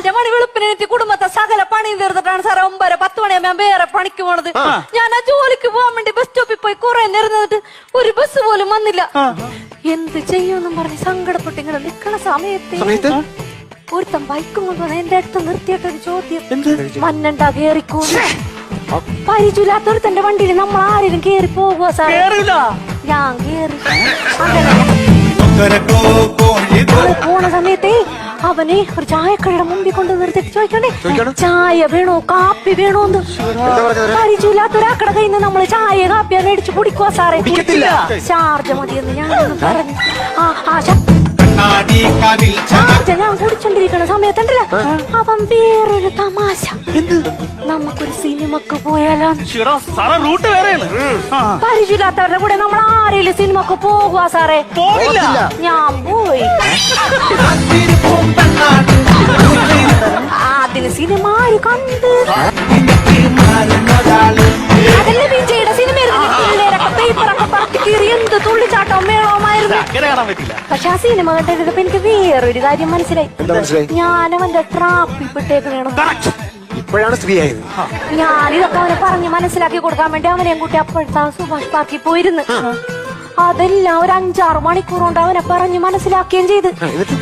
നാലര മണി വെളുപ്പിനെത്തി കുടുംബത്തെ സകല പണിയും തീർത്തിട്ടാണ് സാറേ ഒമ്പര പത്ത് മണിയാകുമ്പോൾ ഞാൻ വേറെ പണിക്ക് പോണത്. ഞാൻ ആ ജോലിക്ക് പോകാൻ വേണ്ടി ബസ് സ്റ്റോപ്പിൽ പോയി കുറെ നേരം നിന്നിട്ട് ഒരു ബസ് പോലും വന്നില്ല. എന്ത് ചെയ്യുമെന്നും പറഞ്ഞ് സങ്കടപ്പെട്ട് ഇങ്ങനെ നിൽക്കണ സമയത്ത് ഒരുത്തൻ ബൈക്കും കൊണ്ടുവന്ന് എന്റെ അടുത്ത് നിർത്തിയിട്ട് ഒരു ചോദ്യം. മന്നണ്ടാ കേറിക്കോ? പരിചയമില്ലാത്തൊരുത്തന്റെ വണ്ടിയിൽ നമ്മൾ ആരെയും കേറി പോകുക സാറേ? ഞാൻ കേറി. അങ്ങനെ. പോണ സമയത്തേ അവനെ ഒരു ചായക്കടയുടെ മുമ്പിൽ കൊണ്ട് നിർത്തിട്ട് ചോദിക്കണ്ടേ ചോദിക്കണം. ചായ വേണോ? കാപ്പി വേണോ എന്ന്? പരിചയമില്ലാത്ത ഒരാക്കട കയ്യിൽ നിന്ന് നമ്മൾ ചായ കാപ്പിയാ മേടിച്ച് കുടിക്കുക സാറേ. ചാർജ് മതിയെന്ന് ഞാൻ പറഞ്ഞു. ആ ആ ചാർജ് ഞാൻ കുടിച്ചോണ്ടിരിക്കണ സമയത്തുണ്ടല്ലോ. അവൻ വേറൊരു തമാശ. നമുക്കൊരു സിനിമക്ക് പോയാലോ? പരിചയമില്ലാത്തവരുടെ കൂടെ നമ്മൾ ആരെങ്കിലും സിനിമക്ക് പോകുക സാറേ? ഞാൻ പോയി. തുള്ളിച്ചാട്ടം മേളവുമായിരുന്നു അങ്ങനെ കാണാൻ പറ്റില്ല. പക്ഷെ ആ സിനിമ കണ്ടിരുന്നപ്പോ എനിക്ക് വേറൊരു കാര്യം മനസ്സിലായി. എന്താ മനസ്സിലായി? ഞാൻ അവന്റെ ട്രാപ്പിൽ പെട്ടേക്കണേണം ഇപ്പോഴാണ് സ്ത്രീ ആയത്. ഞാനിതൊക്കെ അവനെ പറഞ്ഞ് മനസ്സിലാക്കി കൊടുക്കാൻ വേണ്ടി അവനെയും കൂട്ടി അപ്പോഴത്തെ ആ സുഭാഷ് പാർക്കി പോയിരുന്നു. അതെല്ലാം ഒരു അഞ്ചാറ് മണിക്കൂർ കൊണ്ട് അവനെ പറഞ്ഞ് മനസ്സിലാക്കുകയും ചെയ്ത്. എന്നിട്ട്?